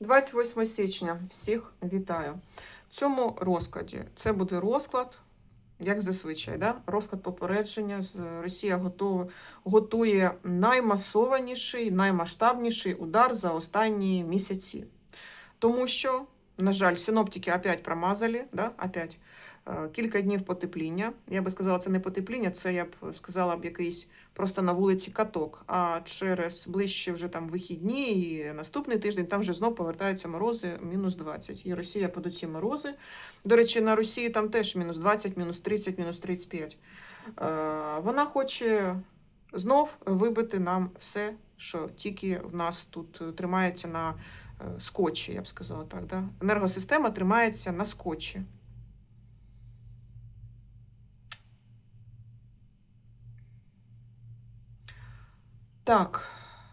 28 січня. Всіх вітаю. В цьому розкладі це буде розклад, як зазвичай, да? розклад попередження. Росія готова, готує наймасованіший, наймасштабніший удар за останні місяці. Тому що, на жаль, синоптики опять промазали, да? опять. Е, Кілька днів потепління. Я би сказала, це не потепління, це я б сказала б якийсь просто на вулиці каток. А через ближче вже там вихідні і наступний тиждень там вже знов повертаються морози мінус 20. І Росія під ці морози. До речі, на Росії там теж мінус 20, мінус 30, мінус 35. Е, Вона хоче знов вибити нам все, що тільки в нас тут тримається на е, скотчі, я б сказала так. Да? Енергосистема тримається на скотчі. Так,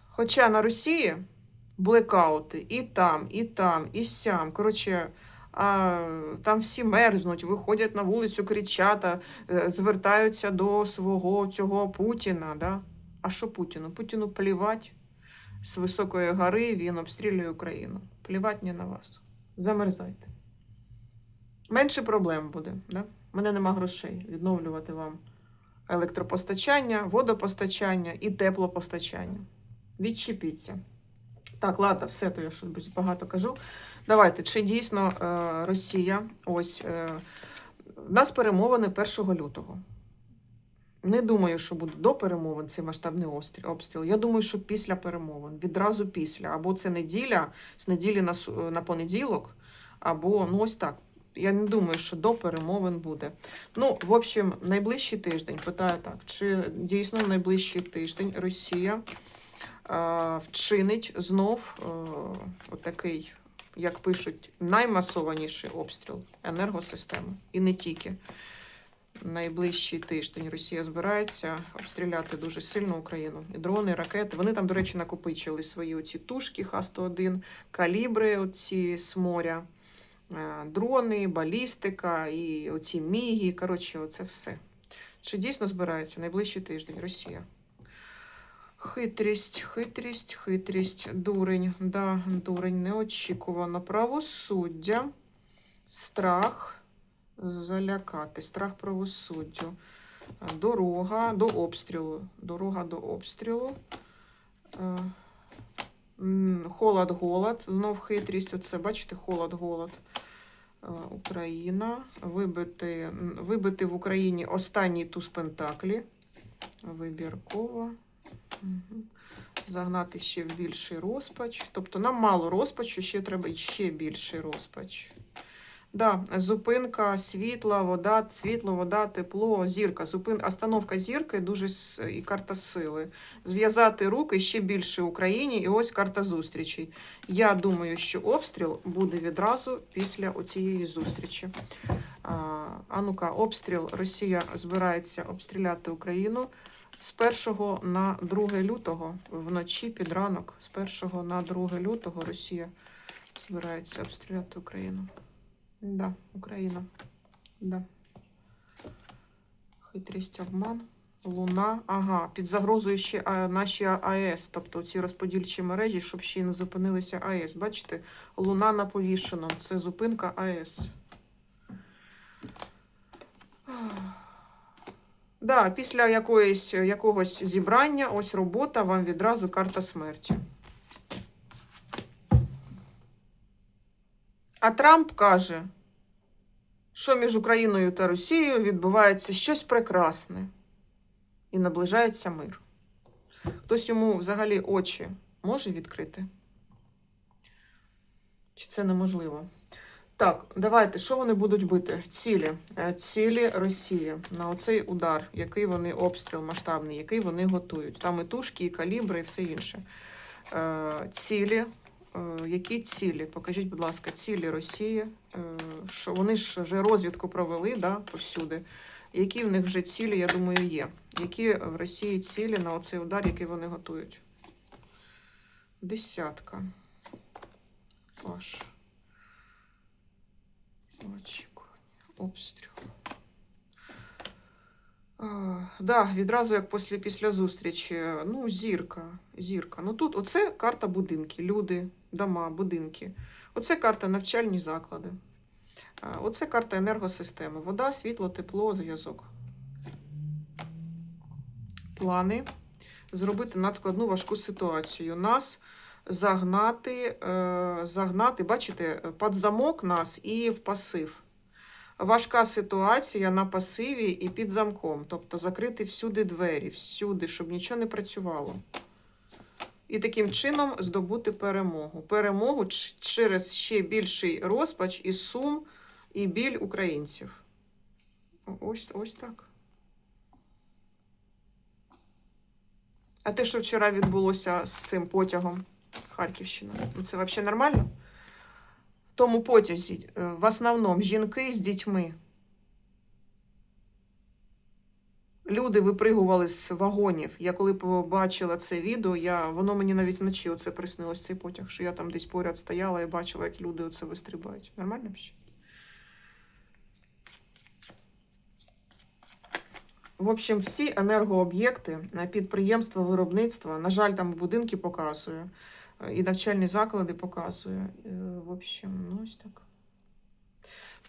хоча на Росії блекаути і там, і там, і сям. Коротше, а, там всі мерзнуть, виходять на вулицю, кричать, а, е, звертаються до свого цього Путіна. Да? А що Путіну? Путіну плівать з високої гори, він обстрілює Україну. Плівать не на вас. Замерзайте. Менше проблем буде. Да? У мене нема грошей відновлювати вам електропостачання, водопостачання і теплопостачання. Відчепіться. Так, ладно, все, то я щось багато кажу. Давайте, чи дійсно е, Росія, ось, е, в нас перемовини 1 лютого. Не думаю, що буде до перемовин цей масштабний обстріл. Я думаю, що після перемовин, відразу після. Або це неділя, з неділі на, на понеділок, або ну ось так. Я не думаю, що до перемовин буде. Ну, в общем, найближчий тиждень питаю так: чи дійсно найближчий тиждень Росія е, вчинить знов е, отакий, як пишуть, наймасованіший обстріл енергосистеми. І не тільки. Найближчий тиждень Росія збирається обстріляти дуже сильно Україну. І дрони, і ракети. Вони там, до речі, накопичили свої оці тушки Х-101, калібри оці з моря, дрони, балістика і оці міги. Коротше, оце все. Чи дійсно збирається найближчий тиждень Росія? Хитрість, хитрість, хитрість, дурень, да, дурень, неочікувано. Правосуддя, страх, залякати, страх правосуддю, дорога до обстрілу, дорога до обстрілу, Е, холод, голод, знов хитрість, оце, бачите, холод, голод. Е, Україна, вибити, вибити в Україні останній туз Пентаклі, вибірково. Угу. Загнати ще в більший розпач. Тобто нам мало розпачу, ще треба ще більший розпач. Да, зупинка, світла, вода, світло, вода, тепло, зірка. Зупин... Остановка зірки дуже і карта сили. Зв'язати руки ще більше Україні, і ось карта зустрічей. Я думаю, що обстріл буде відразу після цієї зустрічі. А, а обстріл. Росія збирається обстріляти Україну з 1 на 2 лютого вночі під ранок. З 1 на 2 лютого Росія збирається обстріляти Україну. Да, Україна. Да. Хитрість, обман. Луна. Ага, під загрозою ще наші АЕС, тобто ці розподільчі мережі, щоб ще не зупинилися АЕС. Бачите, луна на повішеному. Це зупинка АЕС. Да, після якоїсь, якогось зібрання, ось робота, вам відразу карта смерті. А Трамп каже, що між Україною та Росією відбувається щось прекрасне і наближається мир. Хтось йому взагалі очі може відкрити? Чи це неможливо? Так, давайте, що вони будуть бити? Цілі. Е, Цілі Росії на оцей удар, який вони обстріл масштабний, який вони готують. Там і тушки, і калібри, і все інше. Е, Цілі. Е, Які цілі? Покажіть, будь ласка, цілі Росії. Е, Що вони ж вже розвідку провели да, повсюди. Які в них вже цілі, я думаю, є. Які в Росії цілі на оцей удар, який вони готують? Десятка. Паш. Очікування. Обстріл. Да, відразу як після, після зустрічі. Ну, зірка. Зірка. Ну тут оце карта будинки, люди, дома, будинки. Оце карта навчальні заклади. Оце карта енергосистеми. Вода, світло, тепло, зв'язок. Плани. Зробити надскладну важку ситуацію. Нас загнати, е, загнати, бачите, під замок нас і в пасив. Важка ситуація на пасиві і під замком. Тобто закрити всюди двері, всюди, щоб нічого не працювало. І таким чином здобути перемогу. Перемогу через ще більший розпач і сум, і біль українців. Ось, ось так. А те, що вчора відбулося з цим потягом Харківщина, це взагалі нормально? Тому потязі е, в основному жінки з дітьми. Люди випригували з вагонів. Я коли побачила це відео, я, воно мені навіть вночі оце приснилось цей потяг, що я там десь поряд стояла і бачила, як люди оце вистрибають. Нормально взагалі? В общем, всі енергооб'єкти, е, підприємства, виробництва, на жаль, там будинки показує, е, і навчальні заклади показує. Е, В общем, ну ось так.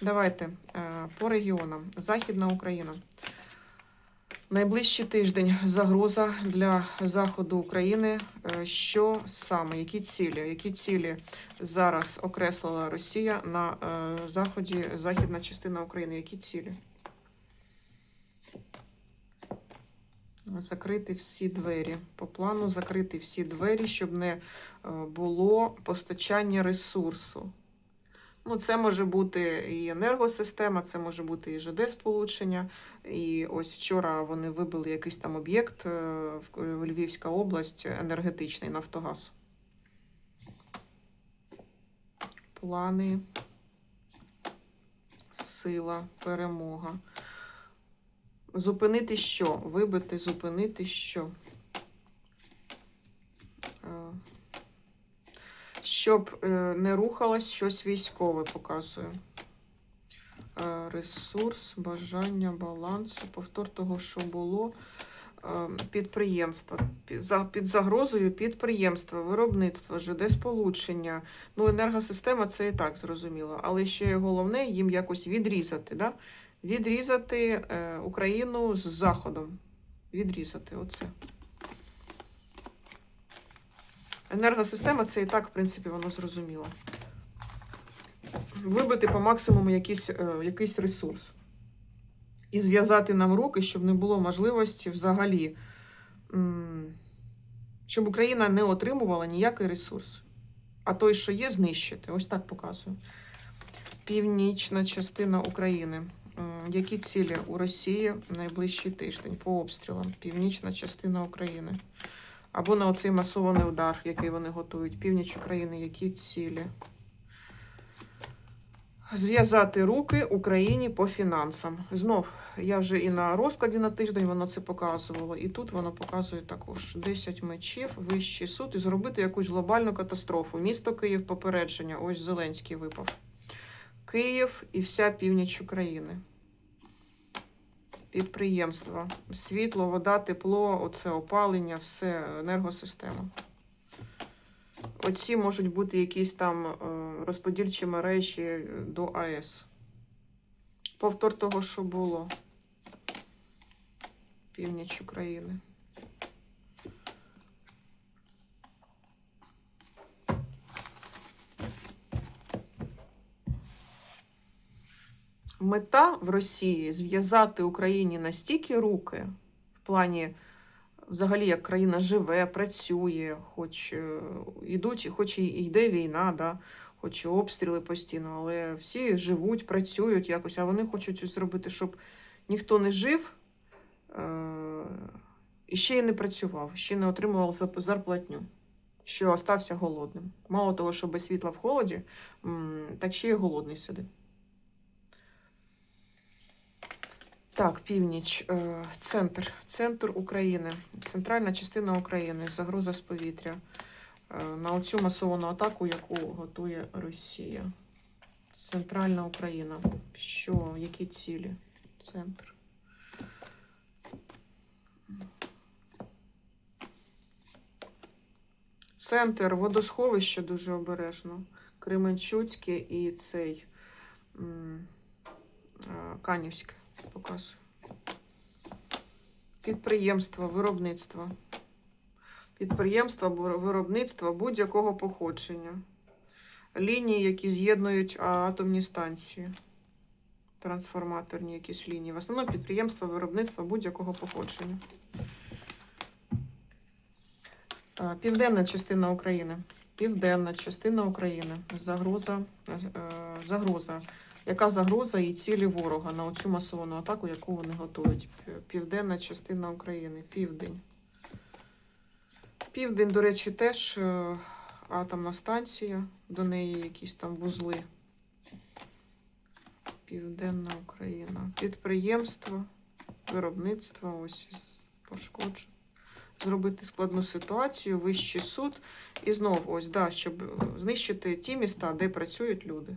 Давайте е, по регіонам. Західна Україна. Найближчий тиждень загроза для заходу України. Е, Що саме? Які цілі? Які цілі зараз окреслила Росія на е, заході, західна частина України? Які цілі? Закрити всі двері. По плану закрити всі двері, щоб не е, було постачання ресурсу. Ну, це може бути і енергосистема, це може бути і ЖД-сполучення. І ось вчора вони вибили якийсь там об'єкт е, в в Львівська область, енергетичний Нафтогаз. Плани, сила, перемога. Зупинити що? Вибити, зупинити що? Е, Щоб е, не рухалось щось військове, показує. Е, Ресурс, бажання, баланс, повтор того, що було. Підприємства. Під загрозою підприємства, виробництва, ЖД-сполучення. Ну, енергосистема це і так зрозуміло. Але ще головне їм якось відрізати. Да? Відрізати е, Україну з Заходом. Відрізати оце. Енергосистема це і так, в принципі, воно зрозуміло. Вибити по максимуму якийсь, е, якийсь ресурс. І зв'язати нам руки, щоб не було можливості взагалі, щоб Україна не отримувала ніякий ресурс. А той, що є, знищити. Ось так показую. Північна частина України. Які цілі у Росії найближчий тиждень по обстрілам? Північна частина України. Або на оцей масований удар, який вони готують. Північ України, які цілі? Зв'язати руки Україні по фінансам. Знов, я вже і на розкладі на тиждень воно це показувало, і тут воно показує також 10 мечів, вищий суд і зробити якусь глобальну катастрофу. Місто Київ попередження. Ось Зеленський випав. Київ і вся північ України. Підприємства. Світло, вода, тепло, оце опалення, все, енергосистема. Оці можуть бути якісь там е, розподільчі мережі до АЕС. Повтор того, що було. Північ України. Мета в Росії зв'язати Україні настільки руки в плані взагалі як країна живе, працює, хоч е, ідуть, хоч і йде війна, да, хоч і обстріли постійно, але всі живуть, працюють якось, а вони хочуть зробити, щоб ніхто не жив е- і ще й не працював, ще не отримував зарплатню, що остався голодним. Мало того, що без світла в холоді, так ще й голодний сидить. Так, північ, е, центр, центр України, центральна частина України, загроза з повітря е, на оцю масовану атаку, яку готує Росія. Центральна Україна. Що, які цілі? Центр. Центр водосховища дуже обережно. Кременчуцьке і цей е, Канівське показую. Підприємства, виробництва. Підприємства, бу- виробництва будь-якого походження. Лінії, які з'єднують атомні станції. Трансформаторні якісь лінії. В основному підприємства, виробництва будь-якого походження. Південна частина України. Південна частина України. Загроза. е, загроза. Яка загроза і цілі ворога на оцю масовану атаку, яку вони готують? Південна частина України. Південь. Південь, до речі, теж е, атомна станція. До неї якісь там вузли. Південна Україна. Підприємство, виробництво. Ось пошкоджено зробити складну ситуацію, вищий суд. І знову, ось, да, щоб е, знищити ті міста, де працюють люди.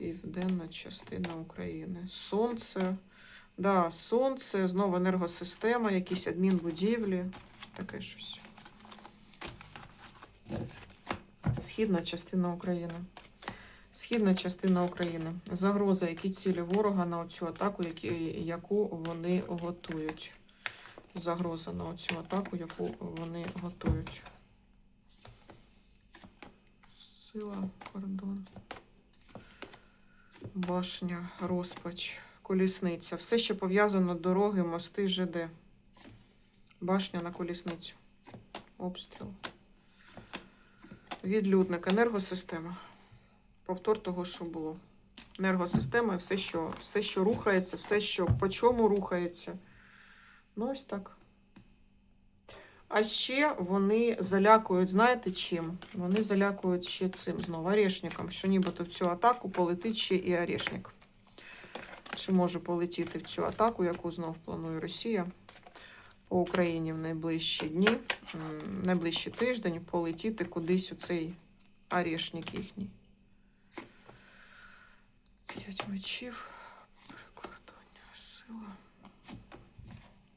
Південна частина України. Сонце. Да, сонце, знову енергосистема, якісь адмінбудівлі. Таке щось. Східна частина України. Східна частина України. Загроза, які цілі ворога на цю атаку, які, яку вони готують. Загроза на цю атаку, яку вони готують. Сила, кордон. Башня, розпач, колісниця. Все, що пов'язано дороги, мости, ЖД. Башня на колісницю. Обстріл. Відлюдник, енергосистема повтор того, що було. Енергосистема, і все, що, все, що рухається, все, що по чому рухається. Ну, ось так. А ще вони залякують, знаєте чим? Вони залякують ще цим знову орешником, що нібито в цю атаку полетить ще і орешник. Чи може полетіти в цю атаку, яку знов планує Росія по Україні в найближчі дні, м, найближчий тиждень полетіти кудись у цей орешник їхній. П'ять мечів. Прикордоння сила.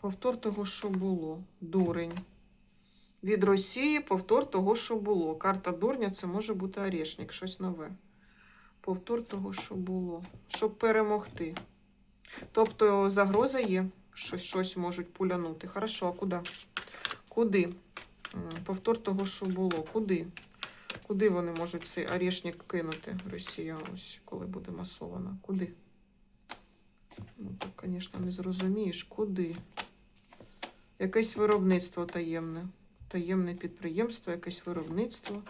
Повтор того, що було. Дурень. Від Росії повтор того, що було. Карта дурня це може бути орешник, щось нове. Повтор того, що було. Щоб перемогти. Тобто загроза є, що щось можуть пулянути. Хорошо, а куди? Куди? Повтор того, що було. Куди? Куди вони можуть цей орешник кинути, Росія, ось коли буде масована? Куди? Ну, так, звісно, не зрозумієш, куди? Якесь виробництво таємне. Таємне підприємство, якесь виробництво.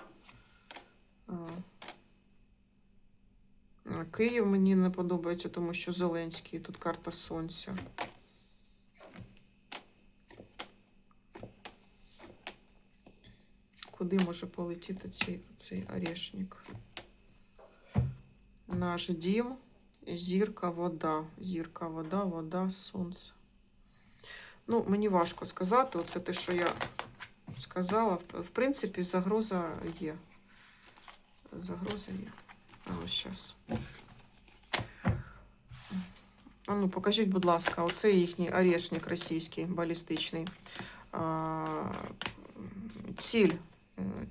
Київ мені не подобається, тому що Зеленський, тут карта сонця. Куди може полетіти цей, цей орешник? Наш дім, зірка, вода. Зірка, вода, вода, сонце. Ну, мені важко сказати. Оце те, що я сказала. В- принципі, загроза є. Загроза є. А ось зараз. А ну, покажіть, будь ласка, оце їхній орешник російський, балістичний. А, ціль.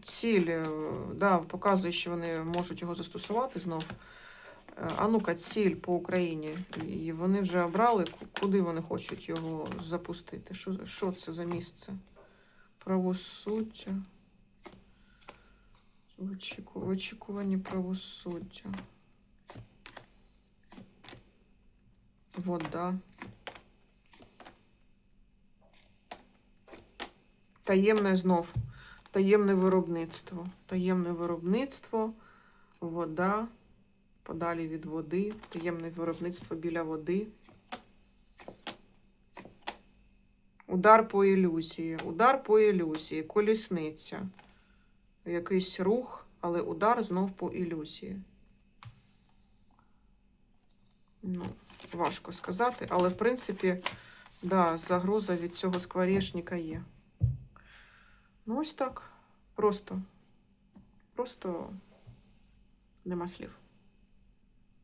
Ціль, е, да, показує, що вони можуть його застосувати знов. Е, А ну-ка, ціль по Україні. І вони вже обрали, куди вони хочуть його запустити. Що, що це за місце? Правосуддя. В очікуванні правосуддя. Вода. Таємне знов. Таємне виробництво. Таємне виробництво, вода, подалі від води, таємне виробництво біля води. Удар по ілюзії. Удар по ілюзії. Колісниця. Якийсь рух, але удар знов по ілюзії. Ну, важко сказати, але в принципі, да, загроза від цього скворечника є. Ну, ось так. Просто. Просто нема слів.